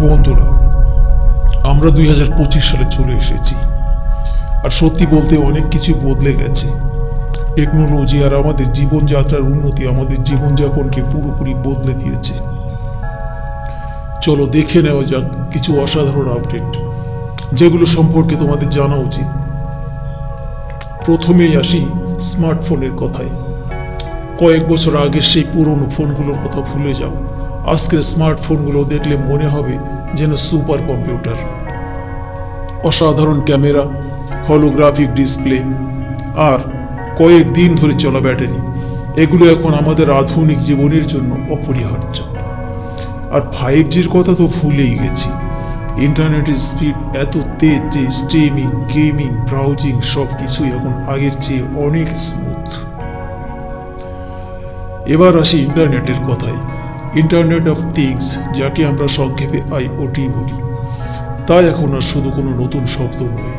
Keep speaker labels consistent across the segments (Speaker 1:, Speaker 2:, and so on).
Speaker 1: বন্ধুরা, আমরা দুই হাজার পঁচিশ সালে চলে এসেছি। আর সত্যি বলতে অনেক কিছু বদলে গেছে। টেকনোলজি আর আমাদের জীবনযাত্রার উন্নতি আমাদের জীবনযাপনকে পুরোপুরি বদলে দিয়েছে। চলো দেখে নেওয়া যাক কিছু অসাধারণ আপডেট, যেগুলো সম্পর্কে তোমাদের জানা উচিত। প্রথমেই আসি স্মার্টফোনের কথায়। কয়েক বছর আগের সেই পুরনো ফোনগুলোর কথা ভুলে যাও। আজকের স্মার্টফোনগুলো দেখলে মনে হবে যেন সুপার কম্পিউটার অসাধারণ ক্যামেরা হলোগ্রাফিক ডিসপ্লে আর কয়েক দিন ধরে চলা ব্যাটারি। এগুলো এখন আমাদের আধুনিক জীবনের জন্য অপরিহার্য। আর ফাইভ জির কথা তো ভুলেই গেছি। ইন্টারনেটের স্পিড এত তেজ যে স্ট্রিমিং গেমিং ব্রাউজিং সব কিছুই এখন আগের চেয়ে অনেক স্মুথ এবার আসি ইন্টারনেটের কথায়। ইন্টারনেট অফ থিংস যাকে আমরা সংক্ষেপে আইওটি বলি। তা এখন আর শুধু কোনো নতুন শব্দ নয়।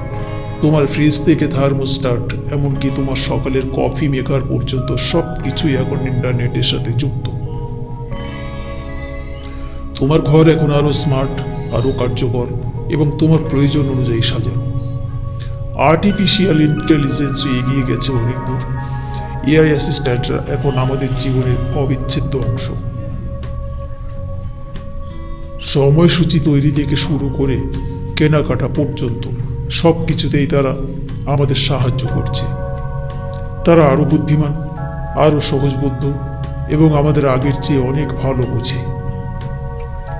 Speaker 1: তোমার ফ্রিজ থেকে থার্মোস্টাট এমনকি তোমার সকালের কফি মেকার পর্যন্ত সব কিছুই এখন ইন্টারনেটের সাথে যুক্ত। তোমার ঘর এখন আরও স্মার্ট আরও কার্যকর, এবং তোমার প্রয়োজন অনুযায়ী সাজানো। আর্টিফিশিয়াল ইন্টেলিজেন্স এগিয়ে গেছে অনেক দূর। এআই অ্যাসিস্ট্যান্টরা এখন আমাদের জীবনের অবিচ্ছেদ্য অংশ। সময়সূচি তৈরি থেকে শুরু করে কেনাকাটা পর্যন্ত সব কিছুতেই তারা আমাদের সাহায্য করছে। তারা আরও বুদ্ধিমান আরও সহজবুদ্ধ এবং আমাদের আগের চেয়ে অনেক ভালো বোঝে।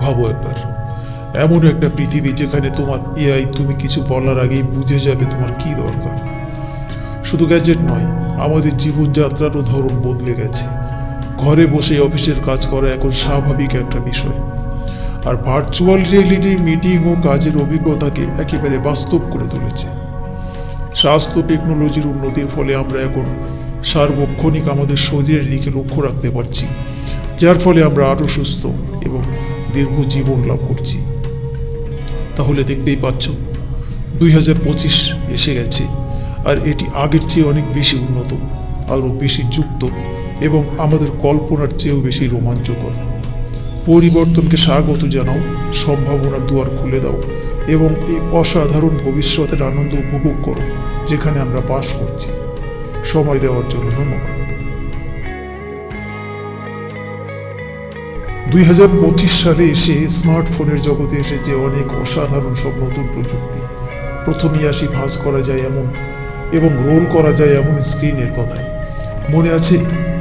Speaker 1: ভাবো একবার, এমন একটা পৃথিবী যেখানে তোমার এআই তুমি কিছু বলার আগেই বুঝে যাবে তোমার কি দরকার। শুধু গ্যাজেট নয়, আমাদের জীবনযাত্রারও ধরন বদলে গেছে। ঘরে বসে অফিসের কাজ করা এখন স্বাভাবিক একটা বিষয়। আর ভার্চুয়াল রিয়েলিটি মিটিং ও কাজের অভিজ্ঞতাকে একেবারে বাস্তব করে তুলেছে। স্বাস্থ্য টেকনোলজির উন্নতির ফলে আমরা এখন সার্বক্ষণিক আমাদের শরীরের দিকে লক্ষ্য রাখতে পারছি, যার ফলে আমরা আরও সুস্থ এবং দীর্ঘ জীবন লাভ করছি। তাহলে দেখতেই পাচ্ছ, দুই হাজার পঁচিশ এসে গেছে, আর এটি আগের চেয়ে অনেক বেশি উন্নত, আরও বেশি যুক্ত এবং আমাদের কল্পনার চেয়েও বেশি রোমাঞ্চকর। পরিবর্তনকে স্বাগত জানাও সম্ভাবনার দুয়ার খুলে দাও এবং এই অসাধারণ ভবিষ্যতের আনন্দ উপভোগ করো, যেখানে আমরা বাস করছি। সময় দেওয়ার জন্য ধন্যবাদ। দুই হাজার পঁচিশ সালে এসে স্মার্টফোনের জগতে এসেছে অনেক অসাধারণ সব নতুন প্রযুক্তি। প্রথমেই আসি ভাঁজ করা যায় এমন এবং রোল করা যায় এমন স্ক্রিনের কথায়। মনে আছে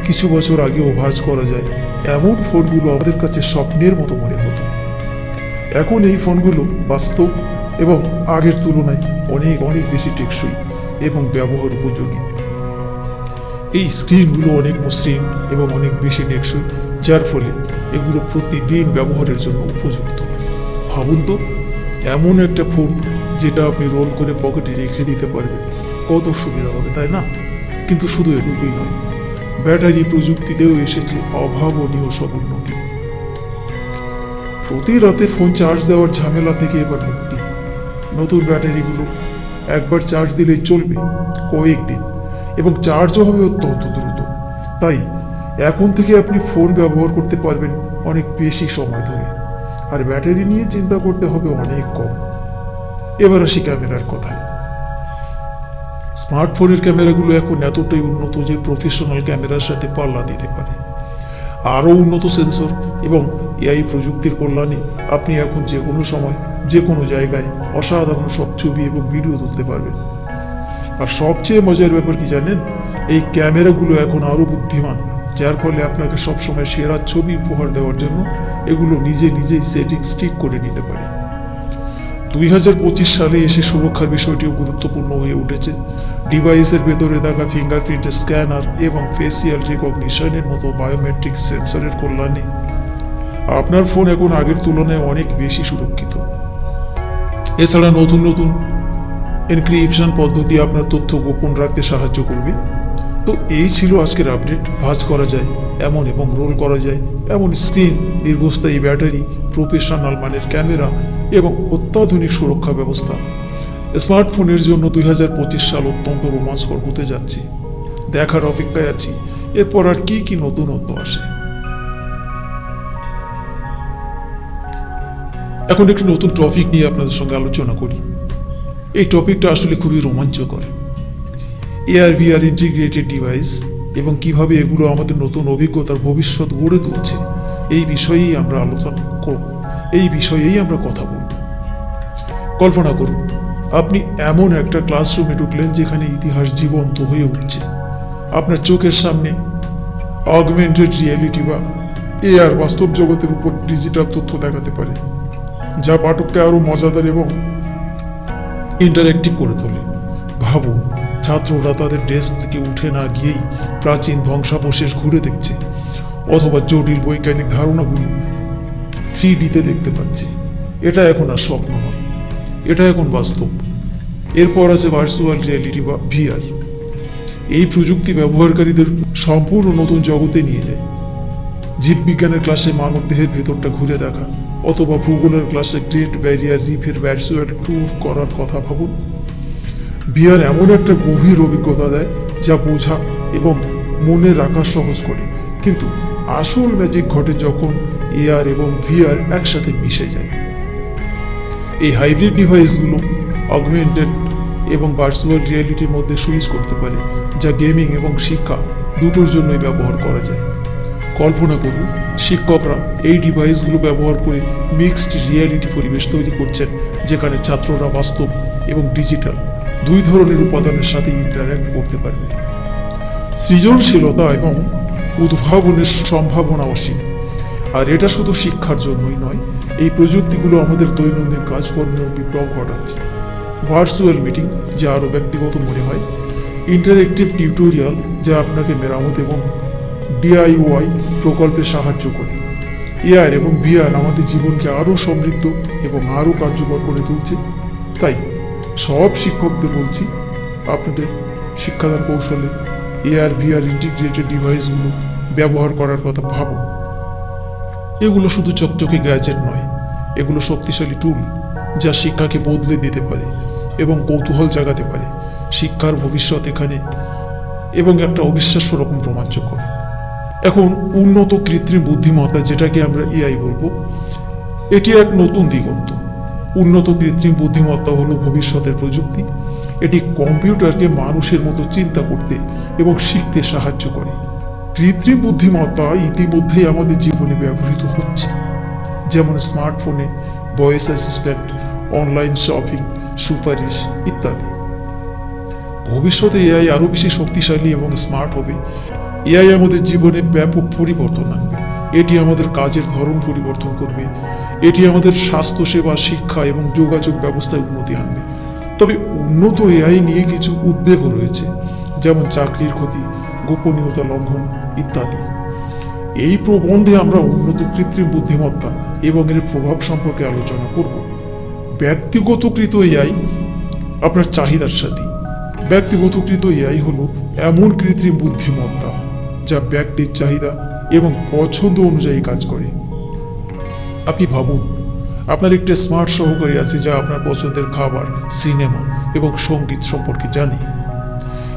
Speaker 1: কিছু বছর আগেও ভাঁজ করা যায়, এমন ফোনগুলো আমাদের কাছে স্বপ্নের মতো মনে হতো। এখন এই ফোনগুলো বাস্তব এবং আগের তুলনায় অনেক অনেক বেশি টেকসই এবং ব্যবহার উপযোগী। এই স্ক্রিনগুলো অনেক মসৃণ এবং অনেক বেশি টেকসই, যার ফলে এগুলো প্রতিদিন ব্যবহারের জন্য উপযুক্ত। ভাবুন তো, এমন একটা ফোন যেটা আপনি রোল করে পকেটে রেখে দিতে পারবেন। কত সুবিধা হবে, তাই না? কিন্তু শুধু এটুকুই নয় ব্যাটারি প্রযুক্তিতেও এসেছে অভাবনীয় সব উন্নতি। প্রতি রাতে ফোন চার্জ দেওয়ার ঝামেলা থেকে এবার মুক্তি। নতুন ব্যাটারিগুলো একবার চার্জ দিলে চলবে কয়েকদিন এবং চার্জও হবে অত্যন্ত দ্রুত। তাই এখন থেকে আপনি ফোন ব্যবহার করতে পারবেন অনেক বেশি সময় ধরে। আর ব্যাটারি নিয়ে চিন্তা করতে হবে অনেক কম। এবার আসি ক্যামেরার কথায়। স্মার্টফোনের ক্যামেরাগুলো এখন এতটাই উন্নত যে প্রফেশনাল ক্যামেরার সাথে পাল্লা দিতে পারে। আরও উন্নত সেন্সর এবং এআই প্রযুক্তির কল্যাণে আপনি এখন যে কোনো সময়, যে কোনো জায়গায় অসাধারণ সব ছবি এবং ভিডিও তুলতে পারবেন। আর সবচেয়ে মজার ব্যাপার কি জানেন? এই ক্যামেরাগুলো এখন আরও বুদ্ধিমান, যার ফলে আপনাকে সবসময় সেরা ছবি উপহার দেওয়ার জন্য এগুলো নিজে নিজেই সেটিংস ঠিক করে নিতে পারে। দুই হাজার পঁচিশ সালে এসে সুরক্ষার বিষয়টিও গুরুত্বপূর্ণ হয়ে উঠেছে। ডিভাইসের ভেতরে থাকা ফিঙ্গারপ্রিন্ট স্ক্যানার এবং ফেসিয়াল রিকগনিশনের মতো বায়োমেট্রিক সেন্সরের কল্যাণে আপনার ফোন এখন আগের তুলনায় অনেক বেশি সুরক্ষিত। এছাড়া নতুন নতুন এনক্রিপশন পদ্ধতি আপনার তথ্য গোপন রাখতে সাহায্য করবে। তো এই ছিল আজকের আপডেট ভাঁজ করা যায়, এমন এবং রোল করা যায়, এমন স্ক্রিন দীর্ঘস্থায়ী ব্যাটারি প্রফেশনাল মানের ক্যামেরা এবং অত্যাধুনিক সুরক্ষা ব্যবস্থা। স্মার্টফোনের জন্য দুই হাজার পঁচিশ সাল অত্যন্ত রোমাঞ্চকর হতে যাচ্ছে। দেখার অপেক্ষায় আছি, এরপর আর কি কি নতুনত্ব আসে? এখন একটি নতুন টপিক নিয়ে আপনাদের সঙ্গে আলোচনা করি। এই টপিকটা আসলে খুবই রোমাঞ্চকর। এআর, ভিআর ইন্টিগ্রেটেড ডিভাইস এবং কীভাবে এগুলো আমাদের নতুন অভিজ্ঞতার ভবিষ্যৎ গড়ে তুলছে, এই বিষয়েই আমরা আলোচনা করব, এই বিষয়েই আমরা কথা বলব। কল্পনা করুন আপনি এমন একটা ক্লাসরুমে ঢুকলেন যেখানে ইতিহাস জীবন্ত হয়ে উঠছে। আপনার চোখের সামনে অগমেন্টেড রিয়েলিটি বা এ আর বাস্তব জগতের উপর ডিজিটাল তথ্য দেখাতে পারে, যা পাঠককে আরও মজাদার এবং ইন্টারেক্টিভ করে তোলে। ভাবুন, ছাত্ররা তাদের ডেস্ক থেকে উঠে না গিয়েই প্রাচীন ধ্বংসাবশেষ ঘুরে দেখছে, অথবা জটিল বৈজ্ঞানিক ধারণাগুলো থ্রি ডিতে দেখতে পাচ্ছে। এটা এখন আর স্বপ্ন এটা এখন বাস্তব। এরপর আছে ভার্চুয়াল রিয়েলিটি বা ভিআর এই প্রযুক্তি ব্যবহারকারীদের সম্পূর্ণ নতুন জগতে নিয়ে যায়। জীববিজ্ঞানের ক্লাসে মানব দেহের ভেতরটা ঘুরে দেখা, অথবা ভূগোলের ক্লাসে গ্রেট ব্যারিয়ার রিফের ভার্চুয়াল ট্যুর করার কথা ভাবুন। বিয়ার এমন একটা গভীর অভিজ্ঞতা দেয়, যা বোঝা এবং মনে রাখা সহজ করে। কিন্তু আসল ম্যাজিক ঘটে যখন এআর এবং ভিআর একসাথে মিশে যায়। এই হাইব্রিড ডিভাইসগুলো অগমেন্টেড এবং ভার্চুয়াল রিয়েলিটির মধ্যে সুইচ করতে পারে, যা গেমিং এবং শিক্ষা দুটোর জন্যই ব্যবহার করা যায়। কল্পনা করুন, শিক্ষকরা এই ডিভাইসগুলো ব্যবহার করে মিক্সড রিয়েলিটি পরিবেশ তৈরি করছেন, যেখানে ছাত্ররা বাস্তব এবং ডিজিটাল দুই ধরনের উপাদানের সাথে ইন্টারঅ্যাক্ট করতে পারবে। সৃজনশীলতা এবং উদ্ভাবনের সম্ভাবনা অসীম, আর এটা শুধু শিক্ষার জন্যই নয় এই প্রযুক্তিগুলো আমাদের দৈনন্দিন কাজকর্মেও বিপ্লব ঘটাচ্ছে। ভার্চুয়াল মিটিং যা আরও ব্যক্তিগত মনে হয় ইন্টারেক্টিভ টিউটোরিয়াল যা আপনাকে মেরামত এবং ডিআইওয়াই প্রকল্পে সাহায্য করে। এআর এবং ভিআর আমাদের জীবনকে আরও সমৃদ্ধ এবং আরও কার্যকর করে তুলছে। তাই সব শিক্ষকদের বলছি, আপনাদের শিক্ষাদান কৌশলে এআর ভিআর ইন্টিগ্রেটেড ডিভাইসগুলো ব্যবহার করার কথা ভাবুন। এগুলো শুধু চকচকে গ্যাজেট নয়, এগুলো শক্তিশালী টুল যা শিক্ষাকে বদলে দিতে পারে এবং কৌতূহল জাগাতে পারে। শিক্ষার ভবিষ্যৎ এখানে এবং একটা অবিশ্বাস্য রকম রোমাঞ্চকর। এখন উন্নত কৃত্রিম বুদ্ধিমত্তা যেটাকে আমরা এআই বলব, এটি এক নতুন দিগন্ত। উন্নত কৃত্রিম বুদ্ধিমত্তা হলো ভবিষ্যতের প্রযুক্তি। এটি কম্পিউটারকে মানুষের মতো চিন্তা করতে এবং শিখতে সাহায্য করে। কৃত্রিম বুদ্ধিমত্তা ইতিমধ্যেই আমাদের জীবনে ব্যবহৃত হচ্ছে। যেমন স্মার্টফোনে ভয়েস অ্যাসিস্ট্যান্ট অনলাইন শপিং সুপারিশ ইত্যাদি। ভবিষ্যতে এআই আরও বেশি শক্তিশালী এবং স্মার্ট হবে। এআই আমাদের জীবনে ব্যাপক পরিবর্তন আনবে। এটি আমাদের কাজের ধরন পরিবর্তন করবে। এটি আমাদের স্বাস্থ্যসেবা, শিক্ষা এবং যোগাযোগ ব্যবস্থায় উন্নতি আনবে। তবে উন্নত এআই নিয়ে কিছু উদ্বেগও রয়েছে। যেমন চাকরির ক্ষতি, গোপনীয়তা লঙ্ঘন ইত্যাদি। এই প্রবন্ধে আমরা উন্নত কৃত্রিম বুদ্ধিমত্তা এবং এর প্রভাব সম্পর্কে আলোচনা করব। ব্যক্তিগতকৃত এআই আপনার চাহিদার সাথে। ব্যক্তিগতকৃত এআই হলো এমন কৃত্রিম বুদ্ধিমত্তা যা ব্যক্তির চাহিদা এবং পছন্দ অনুযায়ী কাজ করে। আপনি ভাবুন, আপনার একটি স্মার্ট সহকারী আছে যা আপনার পছন্দের খাবার, সিনেমা এবং সংগীত সম্পর্কে জানে।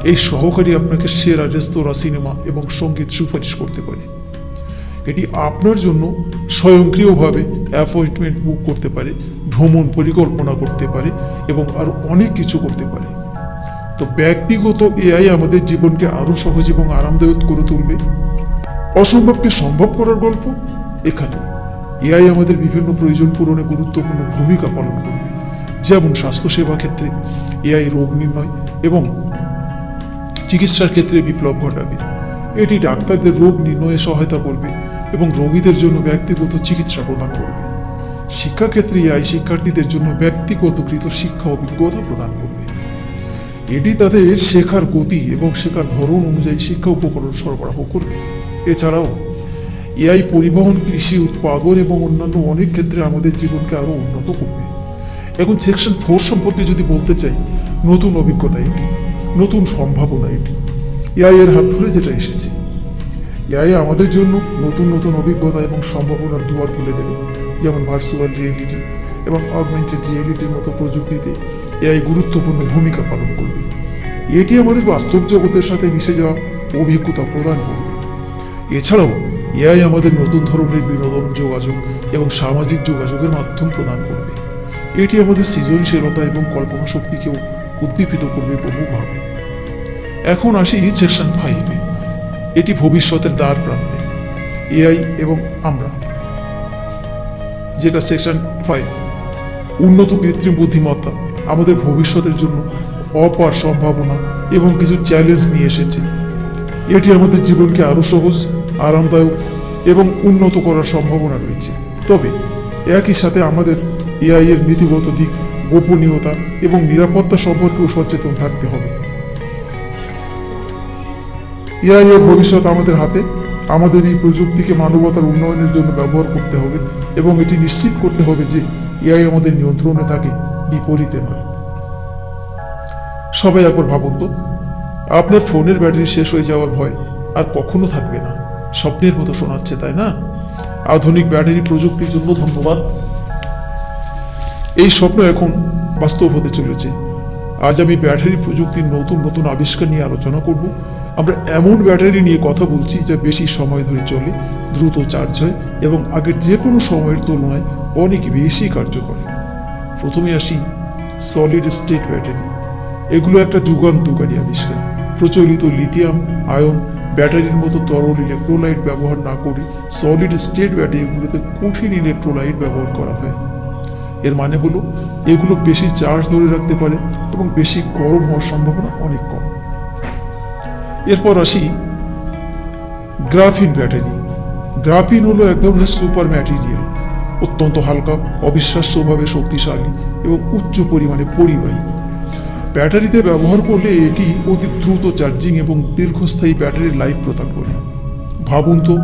Speaker 1: এই সহকারী আপনাকে সেরা রেস্তোরাঁ, সিনেমা এবং সংগীত সুপারিশ করতে পারে। এটি আপনার জন্য স্বয়ংক্রিয়ভাবে অ্যাপয়েন্টমেন্ট বুক করতে পারে, ভ্রমণ পরিকল্পনা করতে পারে এবং আরও অনেক কিছু করতে পারে। তো ব্যক্তিগত এআই আমাদের জীবনকে আরও সহজ এবং আরামদায়ক করে তুলবে। অসম্ভবকে সম্ভব করার গল্প এখানে। এআই আমাদের বিভিন্ন প্রয়োজন পূরণে গুরুত্বপূর্ণ ভূমিকা পালন করবে। যেমন স্বাস্থ্যসেবা ক্ষেত্রে এআই রোগ নির্ণয় এবং চিকিৎসার ক্ষেত্রে বিপ্লব ঘটাবে। এটি ডাক্তারদের রোগ নির্ণয়ে সহায়তা করবে। এবং রোগীদের জন্য ব্যক্তিগত চিকিৎসা প্রদান করবে। শিক্ষাক্ষেত্রে এআই শিক্ষার্থীদের জন্য ব্যক্তিগতকৃত শিক্ষা অভিজ্ঞতা প্রদান করবে। এটি তাদের শেখার গতি এবং শেখার ধরন অনুযায়ী শিক্ষা উপকরণ সরবরাহ করবে। এছাড়াও, এআই পরিবহন, কৃষি উৎপাদন এবং অন্যান্য অনেক ক্ষেত্রে আমাদের জীবনকে আরও উন্নত করবে। এখন সেকশন ফোর সম্পর্কে যদি বলতে চাই, নতুন অভিজ্ঞতা এটি, নতুন সম্ভাবনা এটি। এআই এর হাত ধরে যেটা এসেছে এআই আমাদের জন্য নতুন নতুন অভিজ্ঞতা এবং সম্ভাবনার দুয়ার খুলে দেবে, যেমন ভার্চুয়াল রিয়েলিটি এবং অগমেন্টেড রিয়েলিটির মতো প্রযুক্তিতে এআই গুরুত্বপূর্ণ ভূমিকা পালন করবে। এটি আমাদের বাস্তব জগতের সাথে মিশে যাওয়া অভিজ্ঞতা প্রদান করবে। এছাড়াও, এআই আমাদের নতুন ধরনের বিনোদন যোগাযোগ এবং সামাজিক যোগাযোগের মাধ্যম প্রদান করবে। এটি আমাদের সৃজনশীলতা এবং কল্পনা শক্তিকেও উদ্দীপিত করবে বহুভাবে। এখন আসি সেকশন ফাইভে এটি ভবিষ্যতের দ্বার প্রান্তে। এআই এবং আমরা, যেটা সেকশন ফাইভ, উন্নত কৃত্রিম বুদ্ধিমত্তা আমাদের ভবিষ্যতের জন্য অপার সম্ভাবনা এবং কিছু চ্যালেঞ্জ নিয়ে এসেছে। এটি আমাদের জীবনকে আরও সহজ, আরামদায়ক এবং উন্নত করার সম্ভাবনা রয়েছে। তবে একই সাথে আমাদের এআই এর নীতিগত দিক গোপনীয়তা এবং নিরাপত্তা সম্পর্কেও সচেতন থাকতে হবে। এআই এর ভবিষ্যৎ আমাদের হাতে। আমাদের এই প্রযুক্তিকে মানবতার উন্নয়নের জন্য ব্যবহার করতে হবে এবং এটি নিশ্চিত করতে হবে যে এআই আমাদের নিয়ন্ত্রণে থাকে, বিপরীতে নয়। সবাই একবার ভাবুন তো, আপনার ফোনের ব্যাটারি শেষ হয়ে যাওয়ার ভয় আর কখনো থাকবে না। স্বপ্নের মতো শোনাচ্ছে, তাই না? আধুনিক ব্যাটারি প্রযুক্তির জন্য ধন্যবাদ। এই স্বপ্ন এখন বাস্তব হতে চলেছে। আজ আমি ব্যাটারি প্রযুক্তির নতুন নতুন আবিষ্কার নিয়ে আলোচনা করব। আমরা এমন ব্যাটারি নিয়ে কথা বলছি যা বেশি সময় ধরে চলে, দ্রুত চার্জ হয় এবং আগের যে কোনো সময়ের তুলনায় অনেক বেশি কার্যকর। প্রথমে আসি সলিড স্টেট ব্যাটারি এগুলো একটা যুগান্তকারী আবিষ্কার। প্রচলিত লিথিয়াম আয়ন ব্যাটারির মতো তরল ইলেকট্রোলাইট ব্যবহার না করে সলিড স্টেট ব্যাটারিগুলোতে কঠিন ইলেকট্রোলাইট ব্যবহার করা হয়। এর মানে হলো, এগুলো বেশি চার্জ ধরে রাখতে পারে এবং বেশি গরম হওয়ার সম্ভাবনা অনেক কম। এরপর আসি গ্রাফিন ব্যাটারি গ্রাফিন হলো এক ধরনের সুপার ম্যাটেরিয়াল। অত্যন্ত হালকা, অবিশ্বাস্যভাবে শক্তিশালী এবং উচ্চ পরিমাণে পরিবাহী। ব্যাটারিতে ব্যবহার করলে এটি অতি দ্রুত চার্জিং এবং দীর্ঘস্থায়ী ব্যাটারির লাইফ প্রদান করে। ভাবুন তো,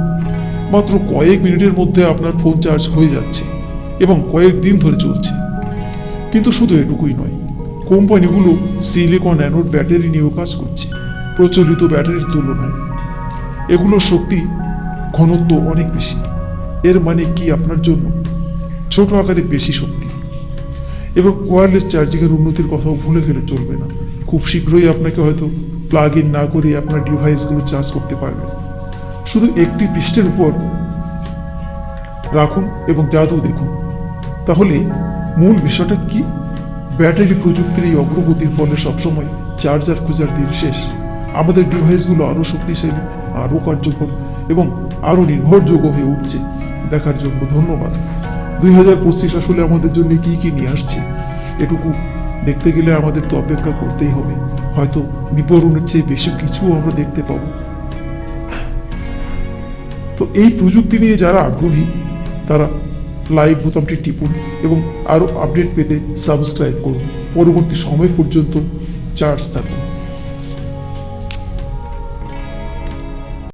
Speaker 1: মাত্র কয়েক মিনিটের মধ্যে আপনার ফোন চার্জ হয়ে যাচ্ছে এবং কয়েক দিন ধরে চলছে। কিন্তু শুধু এটুকুই নয়, কোম্পানিগুলো সিলিকন অ্যানোড ব্যাটারি নিয়েও কাজ করছে। প্রচলিত ব্যাটারির তুলনায়। এগুলোর শক্তি ঘনত্ব অনেক বেশি। এর মানে কি আপনার জন্য? ছোট আকারে বেশি শক্তি। এবং ওয়্যারলেস চার্জিংয়ের উন্নতির কথাও ভুলে গেলে চলবে না। খুব শীঘ্রই আপনাকে হয়তো প্লাগ ইন না করে আপনার ডিভাইসগুলো চার্জ করতে পারবেন শুধু একটি পৃষ্ঠের উপর রাখুন এবং জাদু দেখুন। তাহলে মূল বিষয়টা কি? ব্যাটারি প্রযুক্তির এই অগ্রগতির ফলে সবসময় চার্জার খোঁজার দিন শেষ। আমাদের ডিভাইসগুলো আরও শক্তিশালী আরও কার্যকর এবং আরও নির্ভরযোগ্য হয়ে উঠছে। দেখার জন্য ধন্যবাদ। দুই হাজার পঁচিশ আসলে আমাদের জন্য কি কি নিয়ে আসছে, এটুকু দেখতে গেলে আমাদের তো অপেক্ষা করতেই হবে। হয়তো বিবরণের চেয়ে বেশি কিছু আমরা দেখতে পাবো। তো এই প্রযুক্তি নিয়ে যারা আগ্রহী, তারা লাইক বোতামটি টিপুন এবং আরও আপডেট পেতে সাবস্ক্রাইব করুন। পরবর্তী সময় পর্যন্ত চার্জ থাকুন।